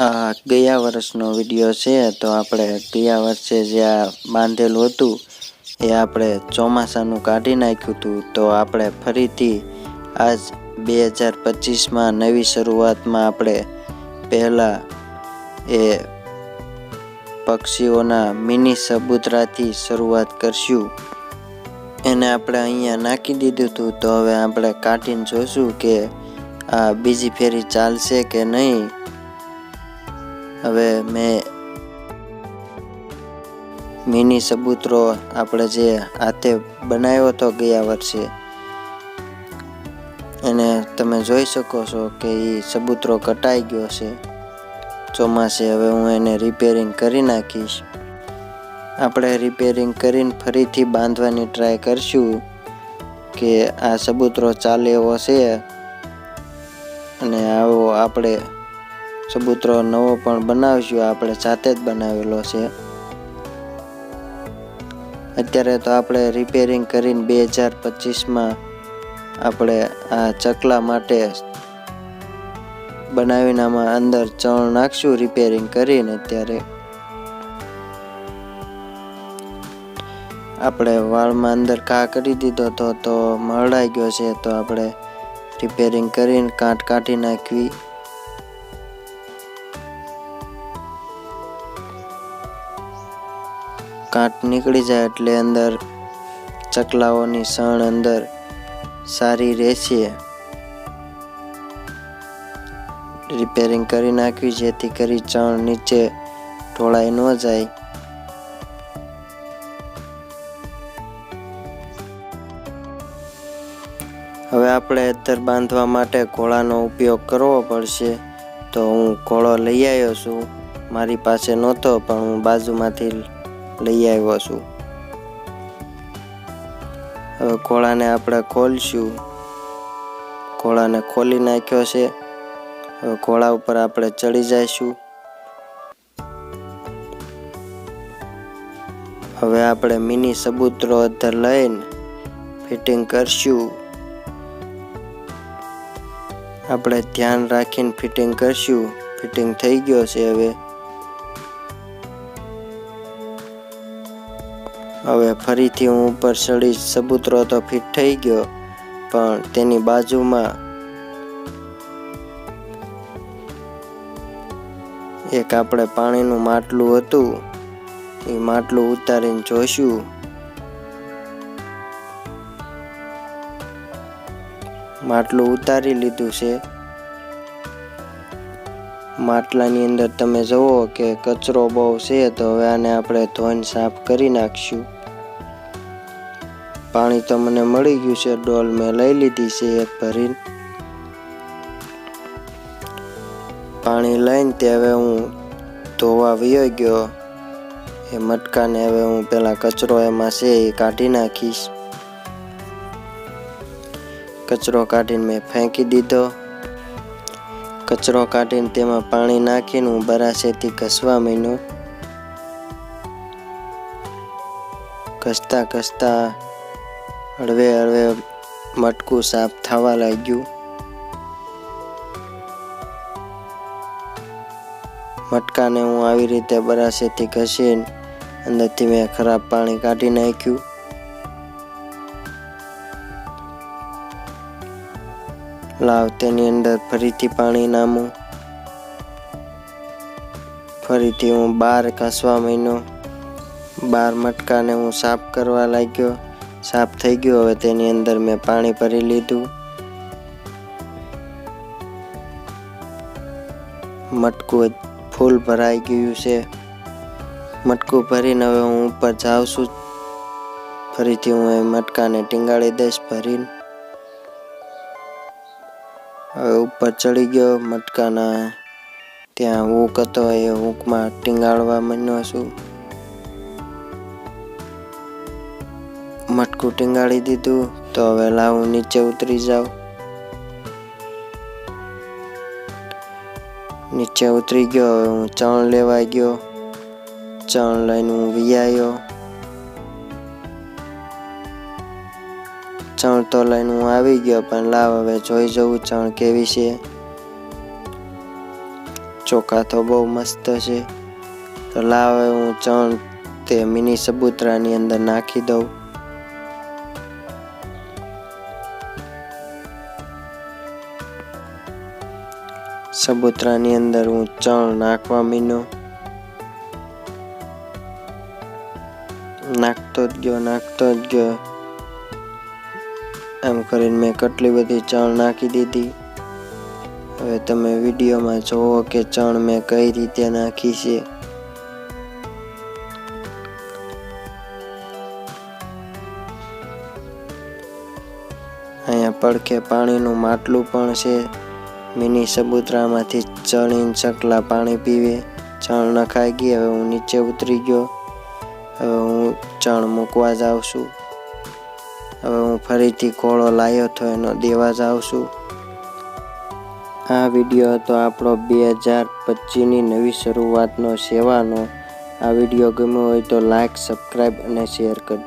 આ ગયા વર્ષનો વીડિયો છે, તો આપણે ગયા વર્ષે જે આ બાંધેલું હતું, એ આપણે ચોમાસાનું કાઢી નાખ્યું હતું. તો આપણે ફરીથી આજ બે હજાર પચીસમાં નવી શરૂઆતમાં આપણે પહેલાં એ પક્ષીઓના મિની સબૂતરાથી શરૂઆત કરશું. એને આપણે અહીંયા નાખી દીધું હતું, તો હવે આપણે કાઢીને જોઈશું કે આ બીજી ફેરી ચાલશે કે નહીં. હવે મેં મિની સબૂતરો આપણે જે હાથે બનાવ્યો હતો ગયા વર્ષે, એને તમે જોઈ શકો છો કે એ સબૂતરો કટાઈ ગયો છે. ચોમાસે હવે હું એને રિપેરિંગ કરી નાખીશ. આપણે રિપેરિંગ કરીને ફરીથી બાંધવાની ટ્રાય કરશું કે આ સબૂતરો ચાલે એવો છે અને આવો આપણે સબૂતરો નવો પણ બનાવશું આપણે જાતે જ બનાવેલો છે. અત્યારે તો આપણે રિપેરિંગ કરીને બે હજાર પચીસમાં આપણે આ ચકલા માટે બનાવીને આમાં અંદર ચણ નાખશું રિપેરિંગ કરીને અત્યારે આપણે વાળમાં અંદર ઘા કરી દીધો હતો, તો મરડાઈ ગયો છે, તો આપણે રિપેરિંગ કરીને કાંટ કાઢી નાખવી. કાંટ નીકળી જાય એટલે અંદર ચકલાઓની સણ અંદર સારી રહેશે. રિપેરિંગ કરી નાખવી જેથી કરી ચણ નીચે ઢોળાઈ ન જાય. હવે આપણે અત્તર બાંધવા માટે ઘોડાનો ઉપયોગ કરવો પડશે. તો હું ઘોડો લઈ આવ્યો છું. મારી પાસે નહોતો, પણ હું બાજુમાંથી લઈ આવ્યો છું. હવે ખોળાને આપણે ખોલશું. ખોળાને ખોલી નાખ્યો છે. હવે ખોળા ઉપર આપણે ચડી જઈશું. હવે આપણે મિની સબૂતરો અધર લઈને ફિટિંગ કરશું. આપણે ધ્યાન રાખીને ફિટિંગ કરશું. ફિટિંગ થઈ ગયો છે હવે. હવે ફરીથી હું ઉપર ચડી સબૂતરો તો ફિટ થઈ ગયો, પણ તેની બાજુમાં એક આપણે પાણીનું માટલું હતું. એ માટલું ઉતારીને જોઈશું. માટલું ઉતારી લીધું છે. માટલાની અંદર તમે જુઓ કે કચરો બહુ છે, તો હવે આને આપણે ધોઈને સાફ કરી નાખશું. પાણી તો મને મળી ગયું છે, ડોલ મેં લઈ લીધી છે એક ભરીને. પાણી લઈને તે હવે હું ધોવા વયો ગયો. એ મટકાને હવે હું પેલા કચરો એમાં છે એ કાઢી નાખીશ. કચરો કાઢીને મેં ફેંકી દીધો. કચરો કાઢીને તેમાં પાણી નાખીને હું બરાશેથી ઘસવા માંડ્યો? ઘસતા ઘસતા હળવે હળવે મટકું સાફ થવા લાગ્યું. મટકાને હું આવી રીતે બરાશેથી ઘસીને અંદરથી મેં ખરાબ પાણી કાઢી નાખ્યું. લાવ તેની અંદર ફરીથી પાણી નામું. ફરીથી હું બાર ઘસવા મહિનો બાર મટકાને હું સાફ કરવા લાગ્યો. સાફ થઈ ગયો. હવે તેની અંદર મેં પાણી ભરી લીધું. મટકું ફૂલ ભરાઈ ગયું છે. મટકું ભરીને હવે હું ઉપર જાઉં છું. ફરીથી હું એ મટકાને ટીંગાળી દઈશ ભરીને. હવે ઉપર ચડી ગયો મટકાના. ત્યાં હૂક હતો એ હૂકમાં ટીંગાળવા માંડ્યો છું. મટકું ટીંગાળી દીધું, તો હવે લાવું નીચે ઉતરી જાઉં. નીચે ઉતરી ગયો, હવે હું ચણ લેવા ગયો. ચણ લઈને હું વિયાયો. ચણ તો લઈને હું આવી ગયો, પણ લાવ હવે જોઈ જવું ચણ કેવી છે. ચોખા તો બહુ મસ્ત છે. તો લાવ હવે હું ચણ તે મિની સબૂતરાની અંદર નાખી દઉં. સબૂતરાની અંદર હું ચણ નાખવા મીનો. નાખતો જ ગયો, નાખતો જ ગયો. એમ કરીને મેં કેટલી બધી ચણ નાખી દીધી. હવે તમે વિડીયોમાં જુઓ કે ચણ મેં કઈ રીતે નાખી છે. અહીંયા પડખે પાણીનું માટલું પણ છે. મિની સબૂતરામાંથી ચણીને ચકલા પાણી પીવે. ચણ નખાઈ ગઈ, હવે હું નીચે ઉતરી ગયો. હવે હું ચણ મૂકવા જાઉં છું. હવે હું ફરીથી કોળો લાવ્યો તો એનો દેવા જાઉં છું. આ વીડિયો હતો આપણો બે હજાર પચીસની નવી શરૂઆતનો, સેવાનો. આ વીડિયો ગમ્યો હોય તો લાઈક, સબસ્ક્રાઈબ અને શેર કરજો.